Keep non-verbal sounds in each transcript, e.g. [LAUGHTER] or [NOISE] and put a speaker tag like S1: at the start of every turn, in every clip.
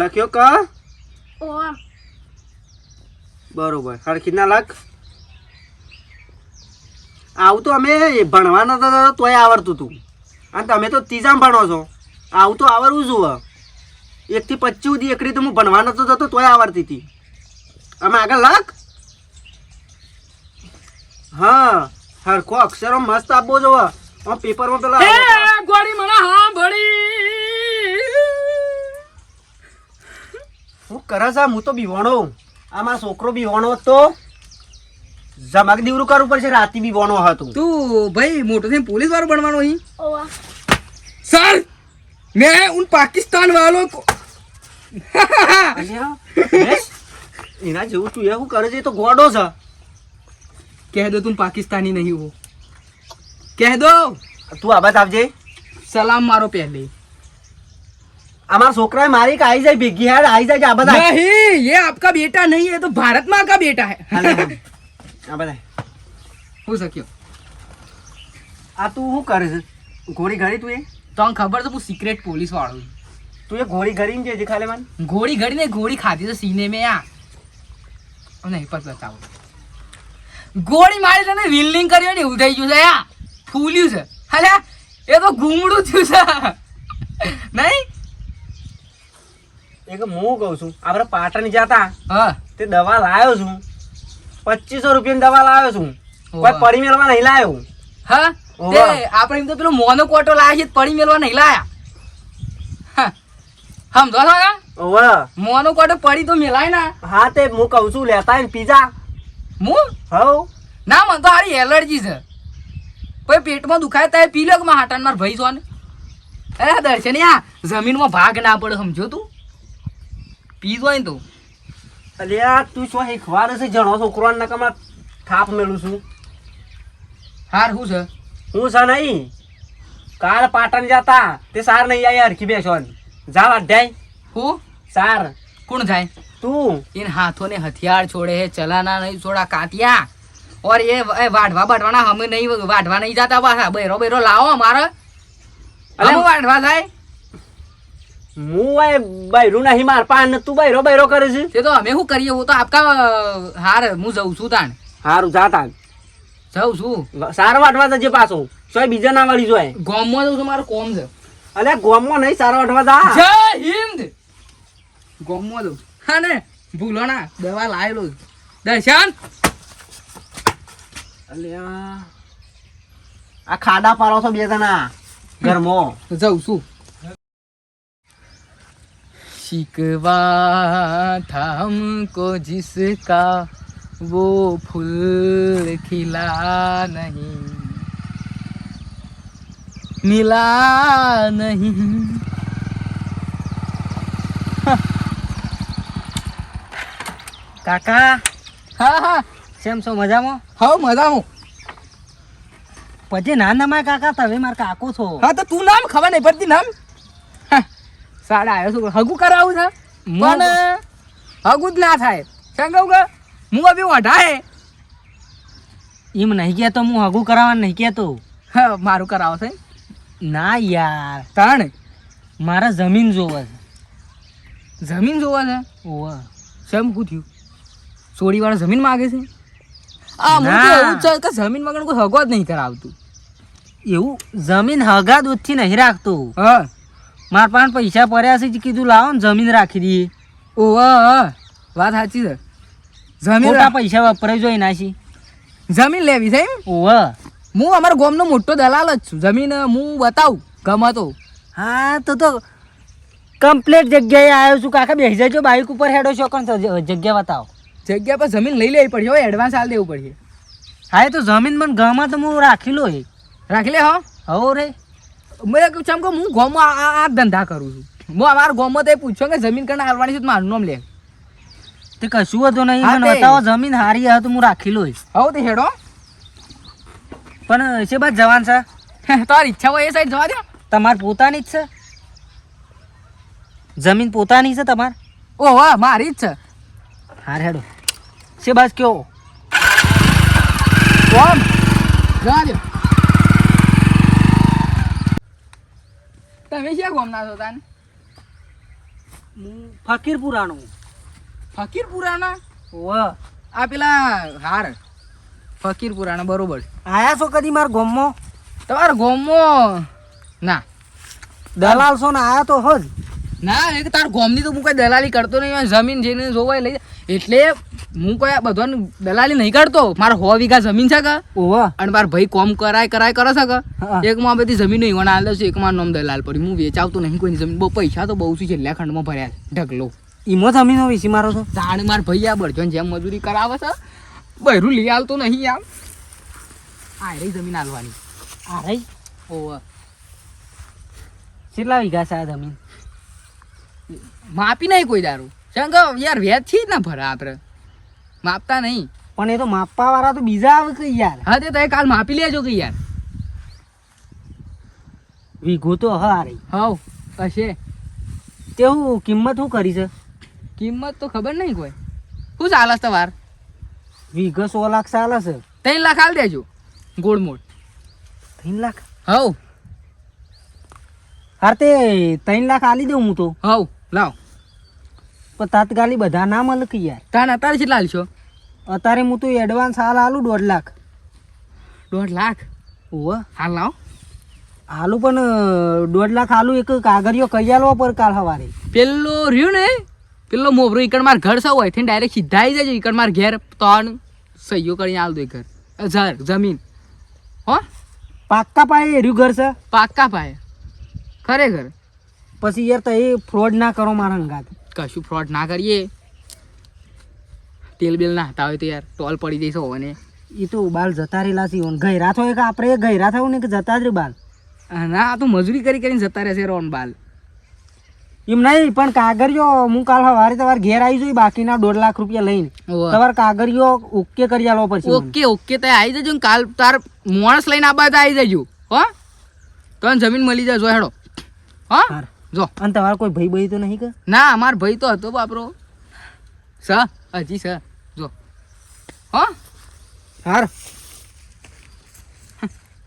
S1: લખ્યો ક? બરોબર. હરખી ના લખ. આવું તો અમે ભણવા નતા તોય આવડતું હતું અને તમે તો ત્રીજામાં ભણો છો. આવું તો આવડવું જુઓ એકથી પચીસ સુધી એકડી તો હું ભણવા નતો જતો તોય આવડતી હતી. અમે આગળ લખ. હા સરખો અક્ષરો મસ્ત આપવો જોવો આમ પેપરમાં પેલા
S2: એ ગોળી મને હા ભળી
S1: હું કરે છે હું તો બીવાણો આમાં છોકરો બીવાણો હતો. જમાક દીવરું કરવું પડશે રાતે બીવાણો હતો.
S2: તું ભાઈ મોટો થઈને પોલીસ વાળો બનવાનો અહીં. સર મેં હું
S1: પાકિસ્તાન વાળો એના જેવું છું એ હું કરે છે તો ગોડો છે.
S2: કહે દો તું પાકિસ્તાની નહીં હો. કહે દો.
S1: તું આબાદ આવજે.
S2: સલામ મારો પહેલે.
S1: અમારા છોકરાએ મારી કે આવી જાય ભેગી હેડ આવી જાય આ બધા
S2: नहीं ये आपका बेटा नहीं है तो भारत माँ का बेटा है
S1: હાલે, હાલે. આ બધા
S2: हो सक्यो
S1: આ તું શું કરે છે ઘોડી ઘડી તું એ
S2: તો આમ ખબર તો હું સિક્રેટ પોલીસ વાળો છું.
S1: તું એ ઘોડી ઘડીને જે ખાલે મને
S2: ગોળી ઘડી ને ગોળી ખાધી તો સીને મેં આ નહીં પર બતાવો ગોળી મારી તને વિલ્ડિંગ કર્યો ને એવું થઈ ગયું છે આ ફૂલ્યું છે અલ્યા એ તો ગુમડું થયું છે નહીં
S1: એક હું કહું છું આપણે પાટણ જતા
S2: હા.
S1: તે દવા લાવ્યો છું. પચીસો રૂપિયાની દવા લાવ્યો છું. કોઈ પડી મેળવા નહીં લાવ્યો
S2: હા? આપણે એમ તો પેલો મોનો કોટો લાયા છે પડી મેળવા નહીં લાયા. સમજો છો?
S1: ઓવે
S2: મોનો કોટો પડી તો મેલાય ના.
S1: હા તે હું કહું છું લેતા પીઝા
S2: હું?
S1: હવ
S2: ના મને તો હારી એલર્જી છે. પછી પેટમાં દુખાય તો પી લો કે મારા હાટાન મારા ભાઈ છો ને અરે દર્શન યા જમીનમાં ભાગ ના પડે સમજો તું. પીધો હોય ને તું.
S1: અલ્યા તું શું શીખવાડે છે? જણો છોકરો નકામાં થાપ મેળું છું.
S2: હાર શું છે?
S1: હું છે નહીં. કાલ પાટણ જતા તે સાર નહીં આવી હરખી બેસો જા અઢાય
S2: હું?
S1: સાર.
S2: કોણ જાય?
S1: તું.
S2: એન હાથો ને હથિયાર છોડે હે ચલાના નહીં છોડા કાતિયા. ઓર એ વાઢવા બાઢવાના અમે નહીં વાઢવા નહીં જતા પાછા. બેરો બૈરો લાવો અમારે. અમે વાઢવા જાય.
S1: હું આ બૈરું નહીં માર પાન તું બૈરો બૈરો કરે છે.
S2: તે તો અમે શું કરીએ? હું તો આપકા હાર હું જઉં છું તાણ.
S1: સારું જાતા
S2: જઉં છું.
S1: સાર વાટવા જજે પાછો. સોય બીજા ના વાળી જોય.
S2: ગોમમાં જઉં છું મારું કોમ છે.
S1: અલે ગોમમાં નહીં સાર વાટવા જા.
S2: જય હિન્દ! ગોમમાં જઉં હા ને ભૂલો ના દવા લાવેલો. દર્શન!
S1: અલ્યા આ ખાડા પાડો છો બે જણા. ઘરમાં.
S2: જઉં છું. शिकवा था हमको जिसका वो फूल खिला नहीं मिला नहीं
S1: કાકા
S2: હા હા
S1: કેમ છો મજામાં
S2: હા મજા હું
S1: પછી ના નમાય કાકા તમે મારા કાકો છો
S2: હા તો તું નામ ખબર નહીં પડતી નામ હા, સાડા આવ્યો છું હગું કરાવું છે. પણ હગું જ ના થાય. શું કહું કે? હું અભી વઢાય
S1: એમ નહીં કહેતો હું હગું કરાવવા નહીં કહેતો.
S2: હા મારું કરાવો છે.
S1: ના યાર.
S2: તાણ?
S1: મારે જમીન જોવે છે.
S2: જમીન જોવા છે?
S1: ઓહ
S2: શેમ શું થયું? ચોરી વાળા જમીન માગે છે? આ હું એવું છે કે જમીન માગણ કોઈ હગો જ નહીં કરાવતું.
S1: એવું જમીન હગા દૂધથી નહીં રાખતું.
S2: હા.
S1: મારા પાસે પૈસા પડ્યા છે જે કીધું લાવો ને જમીન રાખી દઈએ.
S2: ઓ હા વાત સાચી છે. જમીન
S1: પૈસા વપરાય જોઈ નાશી
S2: જમીન લેવી છે એમ?
S1: ઓવે
S2: હું અમારા ગોમનો મોટો દલાલ જ છું. જમીન હું બતાવું ગમે તો.
S1: હા તો તો કમ્પ્લેટ જગ્યાએ આવ્યો છું. કાકા બેસી જજો બાઇક ઉપર હેડો છો કોણ જગ્યા બતાવો.
S2: જગ્યા પર જમીન લઈ લેવી પડશે એડવાન્સ હાલ દેવું પડશે
S1: હા. એ તો જમીન મને ગમે તો હું રાખી લો એ
S2: રાખી લે હો.
S1: હો રે.
S2: મેં કહ્યું ચમ કે હું ગામમાં આ ધંધા કરું છું. હું અમારા ગામમાં તો પૂછ્યો કે જમીન કને હાલવાની છે મારું નામ લે.
S1: તે કશું હતું નહીં મને બતાવો જમીન હારી તો હું રાખી લઉં
S2: હવે તે હેડો.
S1: પણ છે બાદ જવાન છે?
S2: તમારી ઈચ્છા હોય એ સાઈડ જવા દે.
S1: તમારે પોતાની જ છે? જમીન પોતાની છે તમારે?
S2: ઓ વાહ મારી જ છે.
S1: હાર હેડો. છે બાદ કયો?
S2: જવા દે. તમે ક્યાં ગોમના છો તાન?
S3: હું ફકીર પુરાણો
S2: ફકીર પુરાણા આ પેલા હાર ફકીર પુરાણા બરોબર.
S3: આયા છો કદી માર ગોમમાં?
S2: તમારા ગોમમાં? ના.
S3: દલાલ છો ને આયા તો હજ.
S2: ના એ તાર ગોમની તો હું કઈ દલાલી કરતો નહીં જમીન જઈને જોવાય લઈ એટલે હું કોઈ બધાને દલાલી નહીં કરતો. મારે હો વીઘા જમીન છે કે?
S3: ઓવા
S2: અને મારા ભાઈ કોમ કરાય કરાય કરે છે કે. એકમાં બધી જમીન ઈવણ હાલ દઉં છું એકમાં નોમ દલાલ પડી. હું વેચાવતો નહીં કોઈની જમીન. બહુ પૈસા તો બહુ છે છેલ્લા ખંડમાં ભર્યા છે ઢગલો.
S3: ઈમો જમીનો વિસી મારો છો?
S2: જાણે માર ભાઈ આ બળજો જેમ મજૂરી કરાવે છે બહેરું લઈ આવતો નહીં આમ. આ રહી જમીન આલવાની.
S3: આ રહી
S2: ઓવા
S3: કેટલા વીઘા છે આ જમીન?
S2: માપી નહીં કોઈ દારૂ. શંક યાર વેચી જ ના ભરા આપણે માપતા નહીં.
S3: પણ એ તો માપવા વાળા તો બીજા આવે કે યાર?
S2: હા તે કાલ માપી લેજો કે યાર.
S3: વીઘો તો હારે.
S2: હવ કશે
S3: તે હું કિંમત શું કરી છે?
S2: કિંમત તો ખબર નહીં કોઈ. શું ચાલે છે તમાર?
S3: વીઘો સો લાખ ચાલે છે.
S2: ત્રણ લાખ હાલ દેજો ગોળ મોડ
S3: ત્રણ લાખ?
S2: હવ.
S3: હાર તે ત્રણ લાખ આલી દઉં હું તો.
S2: હવ. લાવ.
S3: પણ તાત્કાલિક બધા ના મળે કે યાર?
S2: તાન અત્યારે કેટલા હાલશો
S3: અત્યારે હું તો એડવાન્સ હાલ હાલું દોઢ લાખ.
S2: દોઢ લાખ?
S3: ઓહ
S2: હાલ લાવ.
S3: હાલું પણ દોઢ લાખ હાલું એક કાગળિયો કહી આલવા પર કાલ સવારે
S2: પેલો રહ્યું ને? પેલો મોભરો ઈકડ માર ઘર સૌ હોય ડાયરેક્ટ સીધા આવી જાય ઈકડ માર ઘેર ત્રણ સહીઓ કરીને આલ દો ઘર. ઘર જમીન. હો?
S3: પાક્કા પાયે રહ્યું ઘર છે?
S2: પાક્કા પાયે. ખરેખર.
S3: પછી યાર તો એ ફ્રોડ ના કરો મારા અંગાત.
S2: કશું ફ્રોડ ના કરીએ. તેલ બેલ ના હતા હોય તો યાર ટોલ પડી જઈશ હોવાને.
S3: એ તો બાલ જતા રહેલા છે ઓન થયો કે આપણે ગયરા થયું ને કે જતા જ રે બાલ?
S2: ના આ તો મજૂરી કરી કરીને જતા રહેશે રોન બાલ.
S3: એમ નહીં પણ કાગળિયો હું કાલ સવારે તમારે ઘેર આવી જોઈ બાકીના દોઢ લાખ રૂપિયા લઈને. તમારે કાગરિયો ઓકે કરી આલો પછી
S2: ઓકે ઓકે તે આવી જજો ને કાલ તાર માણસ લઈને આ બાદ આવી જજો હો? તો જમીન મળી જજો હેડો. હા. જો.
S3: અને તમારો કોઈ ભાઈ ભાઈ તો નહીં કે?
S2: ના અમાર ભાઈ તો હતો બાપરો. સ હજી સ. જો. હો?
S3: હાર.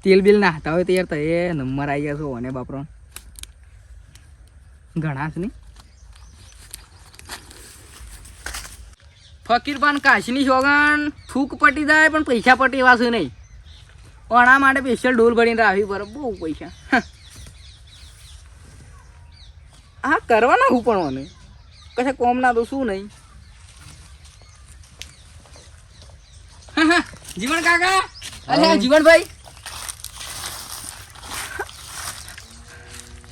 S2: તેલ બિલ ના હતા હોય તો યાર તો એ નંબર આવી ગયા છો અને બાપરો. ઘણા છે નહીં ફકીરપાન કાશની શોગન થૂક પટી જાય પણ પૈસા પટી વાસું નહીં. ઓણા માટે સ્પેશિયલ ડોલ ભરીને રાખવી પડે બહુ પૈસા. હા કરવાના હું પણ મને. કશે કોમ ના તો શું નહીં. હા, હા, જીવન કાકા. અરે જીવનભાઈ.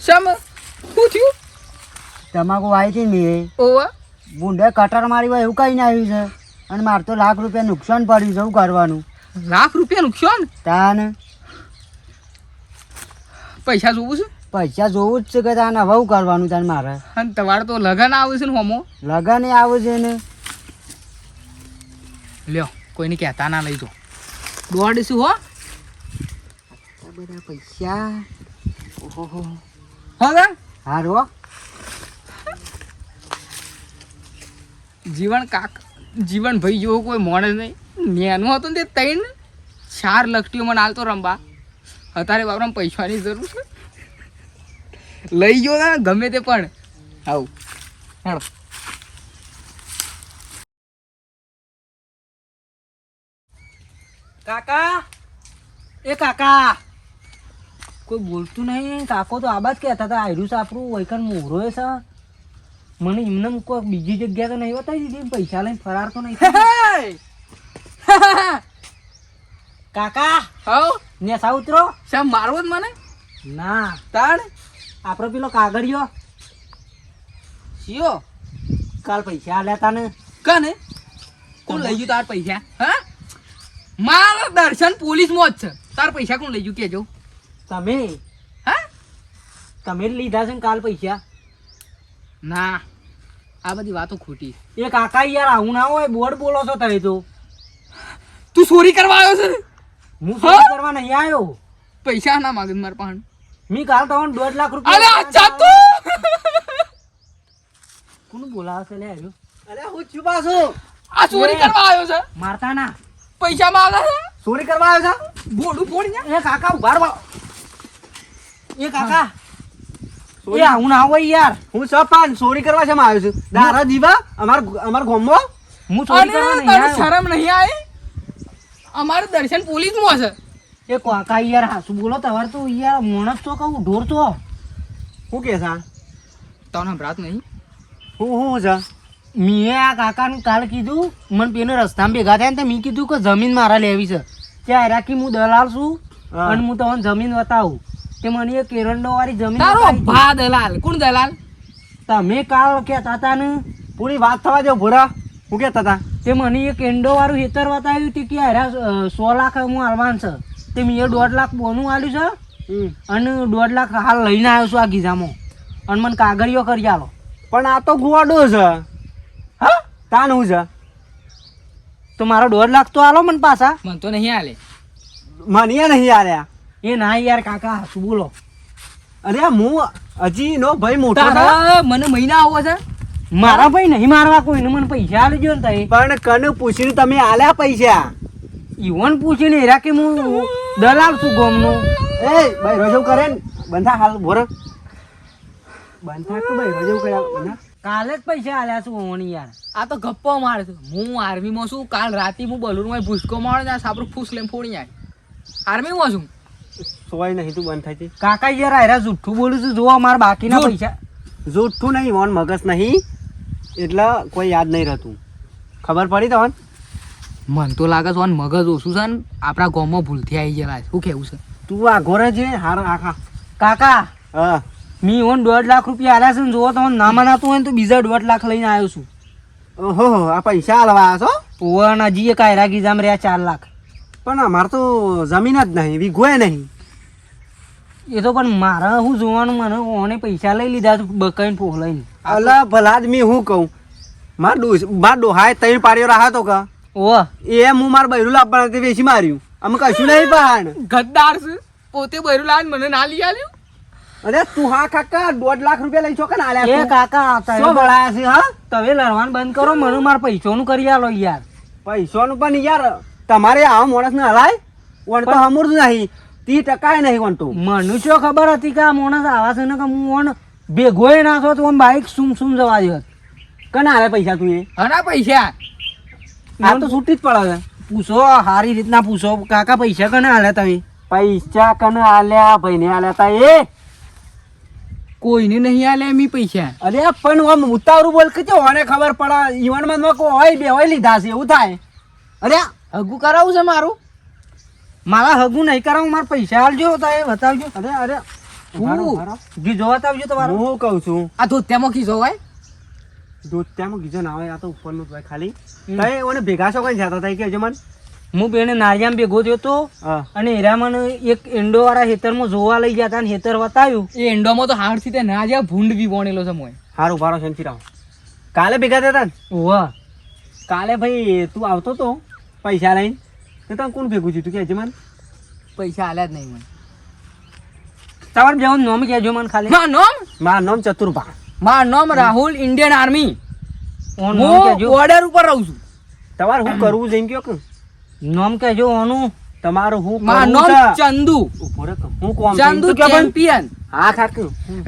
S2: શમ શું થયું?
S3: તમાકુ આવી હતી ને
S2: ઓવા.
S3: બુંડે કટર મારી હોય એવું કઈ ના આવ્યું છે. અને મારે તો લાખ રૂપિયા નુકસાન પડ્યું છે શું કરવાનું.
S2: લાખ રૂપિયા નુકસાન?
S3: તાન.
S2: પૈસા જોવું છે?
S3: પૈસા જોવું જ છે કે તાને હવે કરવાનું તાને મારે.
S2: અને તમારે તો લગન આવે છે ને હોમો?
S3: લગન આવે છે ને.
S2: લ્યો કોઈને કહેતા ના લઈ જો. દોડીશું હો.
S3: બધા પૈસા. ઓહો
S2: હા ગા.
S3: હારો
S2: જીવન કાક જીવન ભાઈ જેવો કોઈ માણસ નહીં. નેનું હતું ને તે તૈન ચાર લખટીઓ મને હાલતો રમવા અત્યારે બાપરામાં પૈસાની જરૂર છે. લઈ ગયો ને ગમે તે પણ. આવું. હેડો
S3: કાકા? એ કાકા. કોઈ બોલતું નહીં. કાકો તો આબાજ કહેતા હતા આયરું છે આપણું વૈકન મોરો છે. મને એમને કોઈ બીજી જગ્યા તો નહીં બતાવી દીધી પૈસા લઈને ફરાર તો નહીં. [LAUGHS] કાકા?
S2: હવ?
S3: ને સા ઉતરો.
S2: શા મારવો જ મને?
S3: ના.
S2: તાણ?
S3: આપણો પેલો કાગળિયો.
S2: શિયો
S3: કાલ પૈસા લેતા ને
S2: કને? કોણ લઈ ગયું તાર પૈસા? હા? મારો દર્શન પોલીસમાં જ છે. તાર પૈસા કોણ લઈ ગયું કેજો
S3: તમે?
S2: હા?
S3: તમે જ લીધા છે ને કાલ પૈસા?
S2: ના. આ બધી વાતો ખોટી.
S3: એ કાકા યાર આવું ના હોય બોર્ડ બોલો છો તમે તો.
S2: તું ચોરી કરવા આવ્યો છે
S3: હું ચોરી કરવા નહીં આવ્યો.
S2: પૈસા ના માગે મારા પાસે
S3: મી કાલ તમને દોઢ લાખ
S2: અરે
S3: રૂપિયા
S2: અચ્છા તું!
S3: કોનું બોલાવે છે લે આવ્યો? અરે હું છું પાછું.
S2: આ ચોરી કરવા આવ્યો છે?
S3: મારતા ના
S2: પૈસા માંગે છે?
S3: ચોરી કરવા આવ્યો છે?
S2: બોડું ને
S3: એ કાકા ઊભા રહો. એ કાકા. એ આવું ના હોય યાર.
S1: હું સપાન ચોરી કરવા છે આવ્યો છું. દારા દીવા અમાર અમાર ગામમાં
S3: હું ચોરી કરવા નહીં
S2: શરમ નહીં આવે? અમારું દર્શન પોલીસમાં છે.
S3: એ કાકા યાર હાસુ બોલો તમારે તો યાર મોણસ તો કહું ઢોર તો.
S1: શું કે સા
S2: તને સંભળાત નહીં.
S1: હું હું છે
S3: મેં આ કાકાને કાલ કીધું મને પેલો રસ્તામાં ભેગા થયા ને તો મેં કીધું કે જમીન મારા લેવી છે. ત્યાં રાખી હું દલાલ છું અને હું તમને જમીન બતાવું. તે મને એ કેરંડો વાળી જમીન
S2: તારો ભા દલાલ. કોણ દલાલ?
S3: તમે કાલ કહેતા હતા ને
S1: પૂરી વાત થવા દો ભૂરા હું કેતા હતા.
S3: તે મને એક એંડો વાળું હેતર બતાવ્યું તે કે હારા સો લાખ હું હાલવાન છે. તે મેં દોઢ લાખ બોનું આલ્યું છે. અને દોઢ લાખ હાલ લઈને આવ્યો છું આ ગીજામાં. અને મને કાગળિયો કરી આલો.
S1: પણ આ તો ગોડો છે. હા? તાન હું છે?
S3: તો મારો દોઢ લાખ તો આલો મને પાછા.
S2: મને તો નહીં આલે.
S1: મને નહીં આર્યા
S3: એ ના યાર કાકા શું બોલો.
S1: અરે હું હજી નો ભાઈ મોટો
S2: મને મહિના આવો છે.
S3: મારા ભાઈ નહીં મારવા કોઈને. મને પૈસા આલજો ને તઈ.
S1: પણ કને પૂછીને તમે આલ્યા પૈસા?
S3: ઈવન પૂછીને હેરા કે હું દલાલ છું ગોમનો?
S1: એ ભાઈ રજવ કરે ને. બંધા હાલ ભોર બંધા કે ભાઈ રજવ કર્યા
S3: કાલે જ પૈસા આલ્યા છું ઓણી યાર.
S2: આ તો ગપ્પો મારે છે. હું આર્મીમાં છું કાલ રાતે હું બલૂનમાં ભૂસકો મારે ને સાપરું ફૂસ લઈને ફોડી જાય આર્મીમાં છું?
S1: સોય નહીં તું બંધ થાય છે
S3: કાકા યાર હેરા જુઠ્ઠું બોલું છું. જોવા મારા બાકીના પૈસા.
S1: જુઠ્ઠું નહીં મોન મગજ નહીં. એટલે કોઈ યાદ નહીં રહેતું. ખબર પડી તને
S2: મન તો લાગે છે મગજ ઓછું છે ને આપણા ગામમાં ભૂલથી આવી ગયેલા છે. શું કેવું છે?
S1: તું આ ઘોરે છે હાર આખા.
S3: કાકા
S1: હા.
S3: મી ઓન દોઢ લાખ રૂપિયા આલ્યા છે ને જોવો તમને ના મનાતું હોય ને તો બીજા દોઢ લાખ લઈને આવ્યો છું.
S1: ઓહો આ પૈસા હાલવા આવ્યા છો?
S3: ઓવન જીએ કાંઈ આયરા જામ રહ્યા ચાર લાખ.
S1: પણ અમારે તો જમીન જ નહીં વીઘોય નહીં.
S3: એ તો પણ મારે હું જોવાનું? મને ઓને પૈસા લઈ લીધા છે બકાઈને પોહલાઈને.
S1: અલા ભલા આદમી હું કહું. માર ડોસ માર ડોહાય ત્રણ પાડ્યો રાહતો કા
S3: ઓ
S1: એ હું માર બૈરું લાવવાના તે વેચી માર્યું. અમે કશું નહીં પણ
S2: ગદ્દાર છે. પોતે બૈરું લાવીને મને ના લઈ આલ્યું?
S1: અરે તું હા કાકા દોઢ લાખ રૂપિયા લઈ છો કે ના
S3: એ કાકા તમે
S1: બળાયા છે હા?
S3: તમે લડવાનું બંધ કરો મને મારા પૈસાનું કરી આલો યાર.
S1: પૈસાનું પણ યાર. તમારે આવા માણસ ને હલાય વણતો હમુર નહીં. તી ટકાય નહીં વણ તો.
S3: મને શું ખબર હતી કે આ માણસ આવા છે ને કે હું ઓન ભેગોય ના થો તો બાઈક સુમ સુમ જવા દે.
S1: કના આવે પૈસા તું એ?
S2: હરા પૈસા?
S1: આ તો છૂટી જ પડે
S3: પૂછો સારી રીતના પૂછો. કાકા પૈસા કને હાલ્યા તમે?
S1: પૈસા કને આલ્યા ભાઈને આલ્યા તા એ.
S2: કોઈને નહીં આલ્યા મી પૈસા?
S1: અરે પણ આમ ઉતાવળું બોલ કે ઓને ખબર પડે ઈવનમાં કોઈ હોય બે હોય લીધા છે એવું થાય. અરે
S2: હગું કરાવું છે મારું?
S3: મારા હગું નહીં કરાવું મારા પૈસા હાલજો તો એ બતાવજો.
S1: અરે અરે
S3: હું? જી જો બતાવજો તમારું.
S1: હું કહું છું.
S2: આ ધોત્યામાં ખીસો હોય
S1: દોત્યામાં ગીજો ના હોય આ તો ઉપરનું જ હોય ખાલી. તઈ ઓને ભેગા છો કઈ જતા થાય કે મને.
S3: હું બેને નારિયામ ભેગો થયો તો અને એરા મને એક એંડો વાળા ખેતરમાં જોવા લઈ ગયા હતા હેતર બતાવ્યું
S2: એ એંડોમાં તો હાડથી થી ના જ્યાં ભૂંડ બી વણેલો છે મોય
S1: હારું ભારો છે રાવ કાલે ભેગા થયા હતા ને?
S3: ઓવા
S1: કાલે ભાઈ તું આવતો તો પૈસા લઈને. તો તને કોણ ભેગું થયું તું કે મને.
S2: પૈસા આલ્યા જ નહીં મને.
S3: તમારે જવાનું નોમ કહેજો મને ખાલી.
S2: મારું નામ?
S1: મા નામ ચતુરભા
S2: મારું નામ રાહુલ ઇન્ડિયન આર્મી હું ઓર્ડર ઉપર રહું છું.
S1: તમારે શું [CLEARS THROAT] કરવું છે કયો કે?
S3: નોમ કહેજો ઓનું.
S1: તમારું હું
S2: મારું નામ ચંદુ.
S1: હું કોમ
S2: ચંદુ ચેમ્પિયન
S1: હા કાક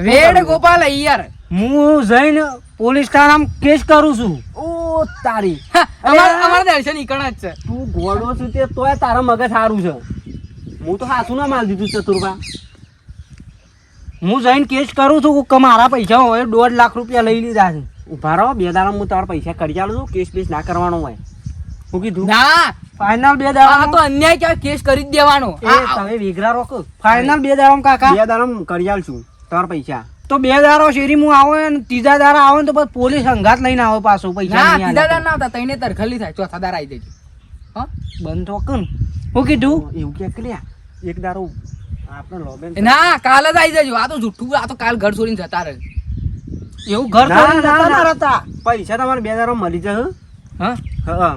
S2: વેડ ગોપાલ અય્યર.
S3: હું જઈને પોલીસ થાનામાં કેસ કરું છું.
S1: ઓ તારી. [LAUGHS]
S2: અમાર અમારા દર્શન ઈકણ જ છે.
S1: તું ગોળો છું તે તોય તારા મગજ સારું છે. હું તો હાસુ ના માલ દીધું ચતુરભા
S3: હું જઈને કેસ કરું છું કે મારા પૈસા હોય દોઢ લાખ રૂપિયા લઈ લીધા છે.
S1: ઊભા રહો બે દાડા હું તમારા પૈસા કરી આલું છું કેસ બેસ ના કરવાનો હોય. હું કીધું?
S2: ના
S3: ફાઇનલ બે દાડા
S2: તો અન્યાય કહેવાય કેસ કરી દેવાનો.
S3: એ તમે વેગરા રોક ફાઇનલ બે દાડા કાકા?
S1: બે દાડા કરી આલ છું તમારા પૈસા.
S3: તો બે દારો શેરી હું આવો ને ત્રીજા દારા આવે ને તો પોલીસ અંઘાત લઈને આવો પાછો પૈસા ત્રીજા
S2: દાર ના આવતા તઈને તરખલી થાય ચોથા દાર આવી દેજો હા?
S3: બંધ કર હું કીધું?
S1: એવું કે એક દારો
S2: ના કાલ જ આવી જજો. આ તો જુઠ્ઠું આ તો કાલ ઘર છોડીને જતા રહે.
S3: એવું ઘર.
S1: પૈસા તમારે બે હજાર મળી જશે
S3: હા?
S1: હા?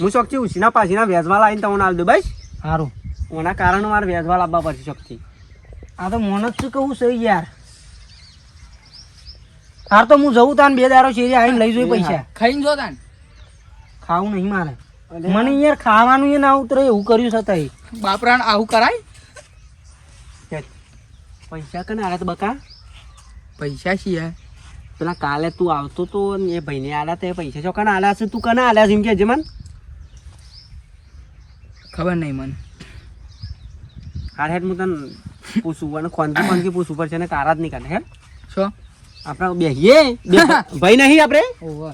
S1: હું શક્તિ ઉછીના પાછીના વ્યાજવા લાવીને તમને આલ દઉં ભાઈ
S3: સારું
S1: ઓના કારણે મારે વેજવા લાવવા પડશે શક્તિ
S3: આ તો મને જ શું કહું છે યાર. હાર તો હું જવું તાન બે દારો શેરી આવીને લઈ જોઈ પૈસા.
S2: ખાઈને જો તાન.
S3: ખાવું નહીં મારે. મને યાર ખાવાનું એ ના ઉતરે એવું કર્યું છતાંય.
S2: બાપરાણ આવું કરાય?
S1: પૈસા કને આલે તો બકા?
S2: પૈસા છીએ
S1: પેલા કાલે તું આવતો તો એ ભાઈને આલ્યા તે પૈસા છો કને આલા છે તું કને આલ્યા છે એમ કે મન?
S2: ખબર નહીં મને.
S1: હાર હેડ હું તને પૂછું અને ખોનકી ખોનકી પૂછવું પડશે ને કારા જ નહીં કાઢે હે?
S2: શું?
S1: આપણે બેહીએ બે [LAUGHS] ભાઈ નહીં આપણે
S2: ઓહો